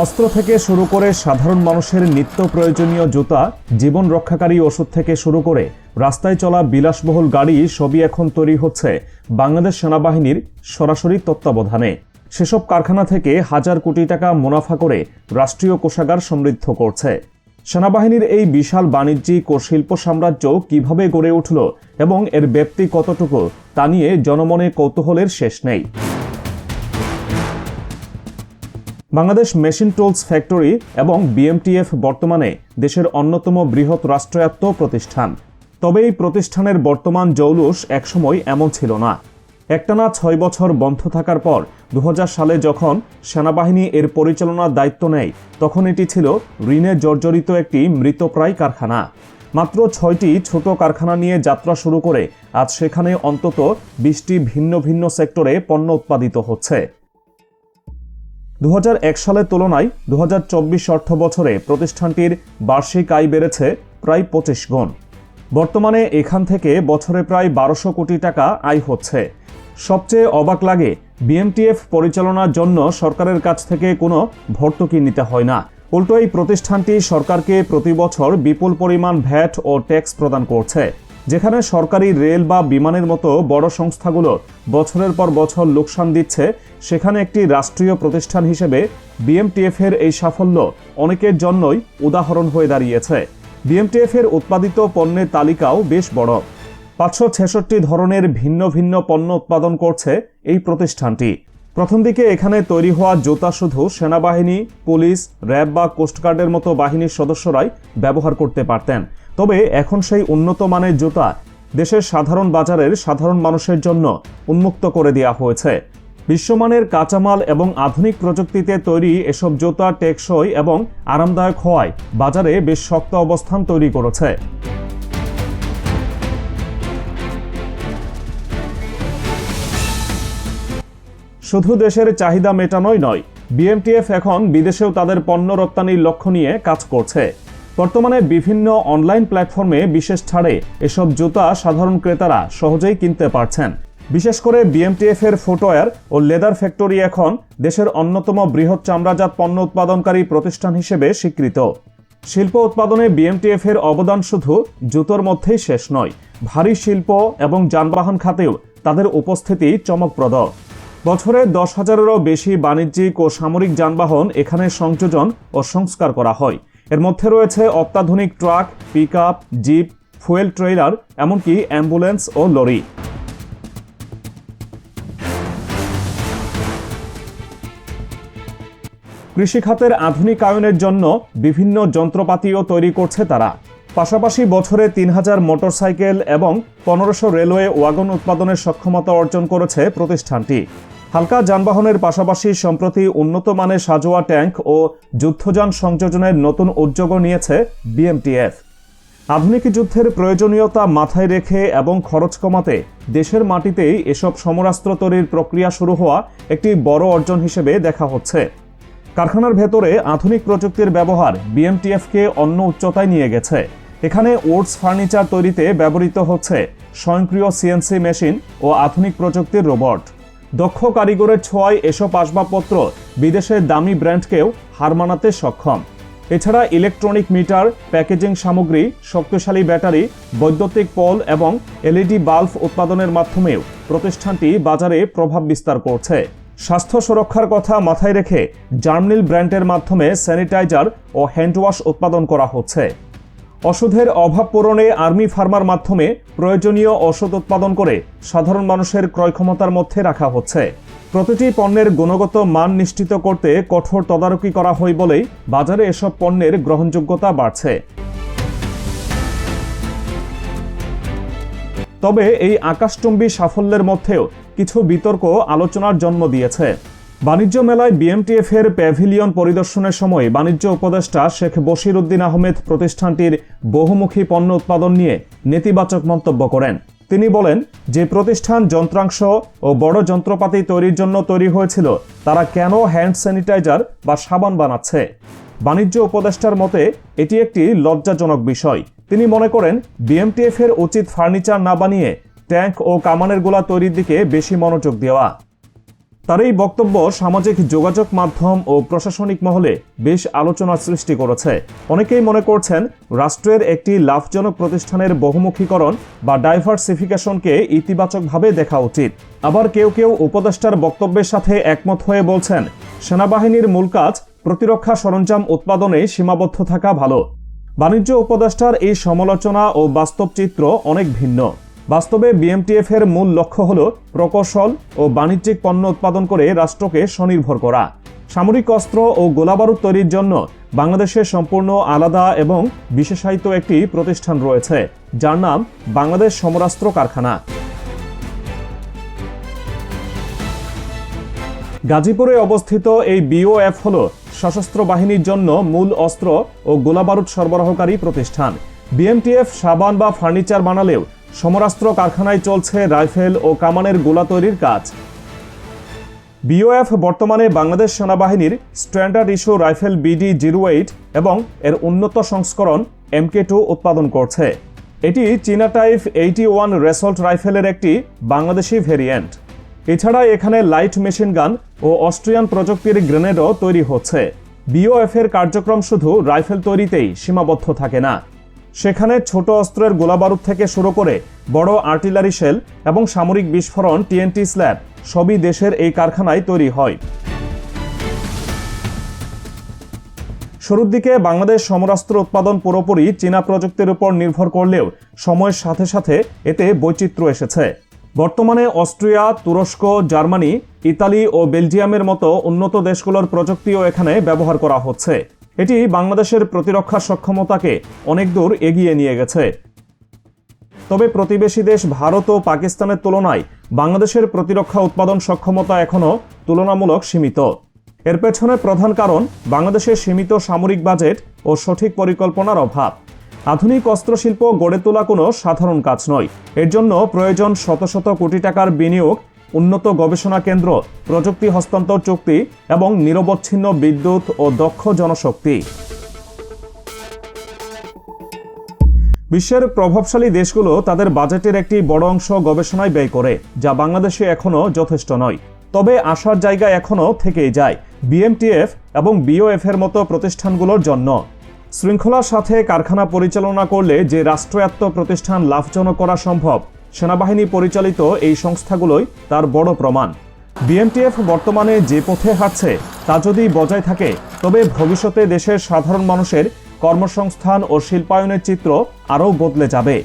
অস্ত্র থেকে শুরু করে সাধারণ মানুষের নিত্য প্রয়োজনীয় জুতা, জীবন রক্ষাকারী ওষুধ থেকে শুরু করে রাস্তায় চলা বিলাসবহুল গাড়ি সবই এখন তৈরি হচ্ছে বাংলাদেশ সেনাবাহিনীর সরাসরি তত্ত্বাবধানে। সেসব কারখানা থেকে হাজার কোটি টাকা মুনাফা করে রাষ্ট্রীয় কোষাগার সমৃদ্ধ করছে। সেনাবাহিনীর এই বিশাল বাণিজ্যিক ও শিল্প সাম্রাজ্য কীভাবে গড়ে উঠল এবং এর ব্যাপ্তি কতটুকু তা নিয়ে জনমনে কৌতূহলের শেষ নেই। বাংলাদেশ মেশিন টুলস ফ্যাক্টরি এবং বিএমটিএফ বর্তমানে দেশের অন্যতম বৃহৎ রাষ্ট্রায়ত্ত প্রতিষ্ঠান। তবে এই প্রতিষ্ঠানের বর্তমান জৌলুস একসময় এমন ছিল না। একটানা ছয় বছর বন্ধ থাকার পর দু হাজার সালে যখন সেনাবাহিনী এর পরিচালনার দায়িত্ব নেয়, তখন এটি ছিল ঋণে জর্জরিত একটি মৃতপ্রায় কারখানা। মাত্র ছয়টি ছোট কারখানা নিয়ে যাত্রা শুরু করে আজ সেখানে অন্তত বিশটি ভিন্ন ভিন্ন সেক্টরে পণ্য উৎপাদিত হচ্ছে। দু হাজার এক সালের তুলনায় দু হাজার চব্বিশ অর্থ বছরে প্রতিষ্ঠানটির বার্ষিক আয় বেড়েছে প্রায় পঁচিশ গুণ। বর্তমানে এখান থেকে বছরে প্রায় বারোশো কোটি টাকা আয় হচ্ছে। সবচেয়ে অবাক লাগে, বিএমটিএফ পরিচালনার জন্য সরকারের কাছ থেকে কোনো ভর্তুকি নিতে হয় না। উল্টো এই প্রতিষ্ঠানটি সরকারকে প্রতি বছর বিপুল পরিমাণ ভ্যাট ও ট্যাক্স প্রদান করছে। যেখানে সরকারি রেল বা বিমানের মতো বড় সংস্থাগুলো বছরের পর বছর লোকসান দিচ্ছে, সেখানে একটি রাষ্ট্রীয় প্রতিষ্ঠান হিসেবে বিএমটিএফ এর এই সাফল্য অনেকের জন্যই উদাহরণ হয়ে দাঁড়িয়েছে। বিএমটিএফ এর উৎপাদিত পণ্যের তালিকাও বেশ বড়। পাঁচশো ছেষট্টি ধরনের ভিন্ন ভিন্ন পণ্য উৎপাদন করছে এই প্রতিষ্ঠানটি। প্রথম দিকে এখানে তৈরি হওয়া জুতা শুধু সেনাবাহিনী, পুলিশ, র্যাব বা কোস্টগার্ডের মতো বাহিনীর সদস্যরাই ব্যবহার করতে পারতেন। তবে এখন সেই উন্নত মানের জুতা দেশের সাধারণ বাজারের সাধারণ মানুষের জন্য উন্মুক্ত করে দেওয়া হয়েছে। বিশ্বমানের কাঁচামাল এবং আধুনিক প্রযুক্তিতে তৈরি এসব জুতা টেকসই এবং আরামদায়ক হওয়ায় বাজারে বেশ শক্ত অবস্থান তৈরি করেছে। শুধু দেশের চাহিদা মেটানোই নয়, বিএমটিএফ এখন বিদেশেও তাদের পণ্য রপ্তানির লক্ষ্য নিয়ে কাজ করছে। বর্তমানে বিভিন্ন অনলাইন প্ল্যাটফর্মে বিশেষ ছাড়ে এসব জুতা সাধারণ ক্রেতারা সহজেই কিনতে পারছেন। বিশেষ করে বিএমটিএফ এর ফুটওয়্যার ও লেদার ফ্যাক্টরি এখন দেশের অন্যতম বৃহৎ চামড়াজাত পণ্য উৎপাদনকারী প্রতিষ্ঠান হিসেবে স্বীকৃত। শিল্প উৎপাদনে বিএমটিএফ এর অবদান শুধু জুতোর মধ্যেই শেষ নয়, ভারী শিল্প এবং যানবাহন খাতেও তাদের উপস্থিতি চমকপ্রদ। বছরে দশ হাজারেরও বেশি বাণিজ্যিক ও সামরিক যানবাহন এখানে সংযোজন ও সংস্কার করা হয়। এর মধ্যে রয়েছে অত্যাধুনিক truck pick up jeep, fuel trailer এমনকি অ্যাম্বুলেন্স ও লরি। কৃষিখাতের আধুনিকায়নের জন্য বিভিন্ন যন্ত্রপাতিও তৈরি করছে তারা। পাশাপাশি বছরে তিন হাজার মোটরসাইকেল এবং পনেরোশো রেলওয়ে ওয়াগন উৎপাদনের সক্ষমতা অর্জন করেছে প্রতিষ্ঠানটি। হালকা যানবাহনের পাশাপাশি সম্প্রতি উন্নত মানের সাজোয়া ট্যাঙ্ক ও যুদ্ধযান সংযোজনের নতুন উদ্যোগও নিয়েছে বিএমটিএফ। আধুনিক যুদ্ধের প্রয়োজনীয়তা মাথায় রেখে এবং খরচ কমাতে দেশের মাটিতেই এসব সমরাস্ত্র তৈরির প্রক্রিয়া শুরু হওয়া একটি বড় অর্জন হিসেবে দেখা হচ্ছে। কারখানার ভেতরে আধুনিক প্রযুক্তির ব্যবহার বিএমটিএফকে অন্য উচ্চতায় নিয়ে গেছে। এখানে ওডস ফার্নিচার তৈরিতে ব্যবহৃত হচ্ছে স্বয়ংক্রিয় সিএনসি মেশিন ও আধুনিক প্রযুক্তির রোবট। দক্ষ কারিগরের ছোঁয়ায় এসব আসবাবপত্র বিদেশের দামি ব্র্যান্ডকেও হার মানাতে সক্ষম। এছাড়া ইলেকট্রনিক মিটার, প্যাকেজিং সামগ্রী, শক্তিশালী ব্যাটারি, বৈদ্যুতিক পল এবং এলইডি বাল্ব উৎপাদনের মাধ্যমেও প্রতিষ্ঠানটি বাজারে প্রভাব বিস্তার করছে। স্বাস্থ্য সুরক্ষার কথা মাথায় রেখে জার্মনিল ব্র্যান্ডের মাধ্যমে স্যানিটাইজার ও হ্যান্ডওয়াশ উৎপাদন করা হচ্ছে। ওষুধের অভাব পূরণে আর্মি ফার্মার মাধ্যমে প্রয়োজনীয় ওষুধ উৎপাদন করে সাধারণ মানুষের ক্রয় ক্ষমতার মধ্যে রাখা হচ্ছে। প্রতিটি পণ্যের গুণগত মান নিশ্চিত করতে কঠোর তদারকি করা হয় বলেই বাজারে এসব পণ্যের গ্রহণযোগ্যতা বাড়ছে। তবে এই আকাশচুম্বী সাফল্যের মধ্যেও কিছু বিতর্ক আলোচনার জন্ম দিয়েছে। বাণিজ্য মেলায় বিএমটিএফ এর প্যাভিলিয়ন পরিদর্শনের সময় বাণিজ্য উপদেষ্টা শেখ বশির উদ্দিন আহমেদ প্রতিষ্ঠানটির বহুমুখী পণ্য উৎপাদন নিয়ে নেতিবাচক মন্তব্য করেন। তিনি বলেন, যে প্রতিষ্ঠান যন্ত্রাংশ ও বড় যন্ত্রপাতি তৈরির জন্য তৈরি হয়েছিল, তারা কেন হ্যান্ড স্যানিটাইজার বা সাবান বানাচ্ছে? বাণিজ্য উপদেষ্টার মতে, এটি একটি লজ্জাজনক বিষয়। তিনি মনে করেন বিএমটিএফ এর উচিত ফার্নিচার না বানিয়ে ট্যাঙ্ক ও কামানের গোলা তৈরির দিকে বেশি মনোযোগ দেওয়া। তার এই বক্তব্য সামাজিক যোগাযোগ মাধ্যম ও প্রশাসনিক মহলে বেশ আলোচনার সৃষ্টি করেছে। অনেকেই মনে করছেন, রাষ্ট্রের একটি লাভজনক প্রতিষ্ঠানের বহুমুখীকরণ বা ডাইভার্সিফিকেশনকে ইতিবাচকভাবে দেখা উচিত। আবার কেউ কেউ উপদেষ্টার বক্তব্যের সাথে একমত হয়ে বলছেন, সেনাবাহিনীর মূল কাজ প্রতিরক্ষা সরঞ্জাম উৎপাদনে সীমাবদ্ধ থাকা ভালো। বাণিজ্য উপদেষ্টার এই সমালোচনা ও বাস্তব চিত্র অনেক ভিন্ন। বাস্তবে বিএমটিএফ এর মূল লক্ষ্য হল প্রকৌশল ও বাণিজ্যিক পণ্য উৎপাদন করে রাষ্ট্রকে স্বনির্ভর করা। সামরিক অস্ত্র ও গোলাবারুদ তৈরির জন্য বাংলাদেশের সম্পূর্ণ আলাদা এবং বিশেষায়িত একটি প্রতিষ্ঠান রয়েছে, যার নাম বাংলাদেশ সমরাস্ত্র কারখানা। গাজীপুরে অবস্থিত এই বিওএফ হল সশস্ত্র বাহিনীর জন্য মূল অস্ত্র ও গোলাবারুদ সরবরাহকারী প্রতিষ্ঠান। বিএমটিএফ সাবান বা ফার্নিচার বানালেও সমরাস্ত্র কারখানায় চলছে রাইফেল ও কামানের গোলা তৈরির কাজ। বিওএফ বর্তমানে বাংলাদেশ সেনাবাহিনীর standard issue rifle BD zero eight এবং এর উন্নত সংস্করণ এমকে টু উৎপাদন করছে। এটি চীনা টাইপ এইটি ওয়ান রেসল্ট রাইফেলের একটি বাংলাদেশি ভেরিয়েন্ট। এছাড়া এখানে লাইট মেশিন গান ও অস্ট্রিয়ান প্রযুক্তির গ্রেনেডও তৈরি হচ্ছে। বিওএফ এর কার্যক্রম শুধু রাইফেল তৈরিতেই সীমাবদ্ধ থাকে না। সেখানে ছোট অস্ত্রের গোলাবারুদ থেকে শুরু করে বড় আর্টিলারি শেল এবং সামরিক বিস্ফোরণ, টিএনটি স্ল্যাব, সবই দেশের এই কারখানায় তৈরি হয়। শুরুর দিকে বাংলাদেশ সমরাস্ত্র উৎপাদন পুরোপুরি চীনা প্রযুক্তির উপর নির্ভর করলেও সময়ের সাথে সাথে এতে বৈচিত্র্য এসেছে। বর্তমানে অস্ট্রিয়া, তুরস্ক, জার্মানি, ইতালি ও বেলজিয়ামের মতো উন্নত দেশগুলোর প্রযুক্তিও এখানে ব্যবহার করা হচ্ছে। এটি বাংলাদেশের প্রতিরক্ষা সক্ষমতাকে অনেক দূর এগিয়ে নিয়ে গেছে। তবে প্রতিবেশী দেশ ভারত ও পাকিস্তানের তুলনায় বাংলাদেশের প্রতিরক্ষা উৎপাদন সক্ষমতা এখনও তুলনামূলক সীমিত। এর পেছনে প্রধান কারণ বাংলাদেশের সীমিত সামরিক বাজেট ও সঠিক পরিকল্পনার অভাব। আধুনিক অস্ত্রশিল্প গড়ে তোলা কোনো সাধারণ কাজ নয়। এর জন্য প্রয়োজন শত শত কোটি টাকার বিনিয়োগ উন্নত গবেষণা কেন্দ্র, প্রযুক্তি হস্তান্তর চুক্তি এবং নিরবচ্ছিন্ন বিদ্যুৎ ও দক্ষ জনশক্তি। বিশ্বের প্রভাবশালী দেশগুলো তাদের বাজেটের একটি বড় অংশ গবেষণায় ব্যয় করে, যা বাংলাদেশে এখনও যথেষ্ট নয়। তবে আসার জায়গা এখনও থেকেই যায় বিএমটিএফ এবং বিওএফ এর মতো প্রতিষ্ঠানগুলোর জন্য। শৃঙ্খলার সাথে কারখানা পরিচালনা করলে যে রাষ্ট্রায়ত্ত প্রতিষ্ঠান লাভজনক করা সম্ভব সেনাবাহিনী পরিচালিত এই সংস্থাগুলোই তার বড় প্রমাণ। বিএনটিএফ বর্তমানে যে পথে হাঁটছে, তা যদি বজায় থাকে, তবে ভবিষ্যতে দেশের সাধারণ মানুষের কর্মসংস্থান ও শিল্পায়নের চিত্র আরও বদলে যাবে।